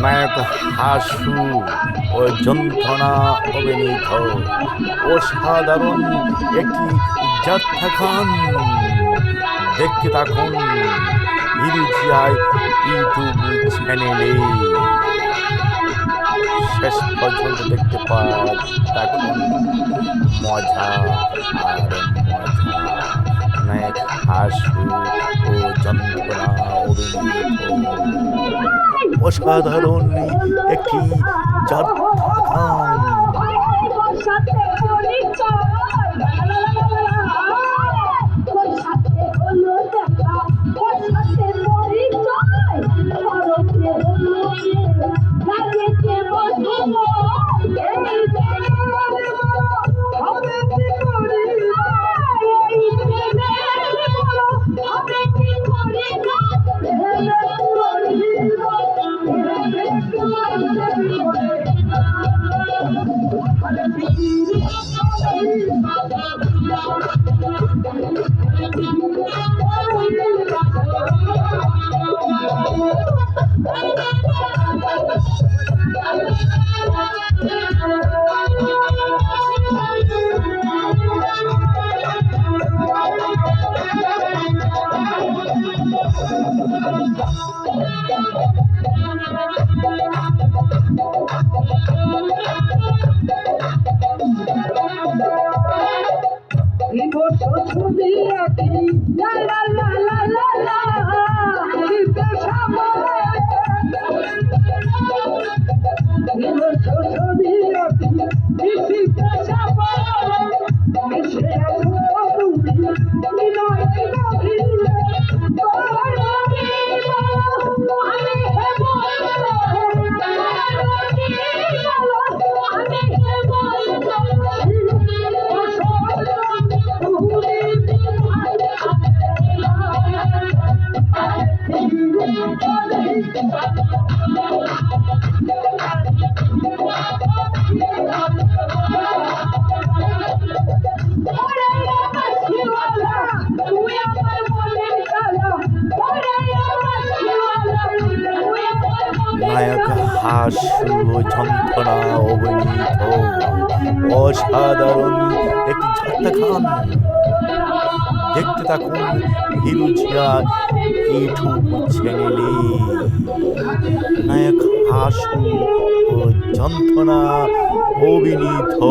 নায়ক হাসু ও যন্ত্রণা অভিনীত অসাধারণ একটি যাত্রা খান দেখতে থাকুন হিরুজিয়ায় ইউটিউব চ্যানেলে। শেষ পর্যন্ত দেখতে পান দেখুন মজা আর মজা। নায়ক হাসু ও যন্ত্রণা অভিনীত অসাধারণ একটি যাত্রা La la la la la নায়ক হাসু ও যন্ত্রণা অভিনীত অসাধারণ একটি যাত্রা গান দেখতে থাকুন হিরুজিয়া ইউটিউব চ্যানেলে। নায়ক হাসু ও যন্ত্রণা অভিনীত।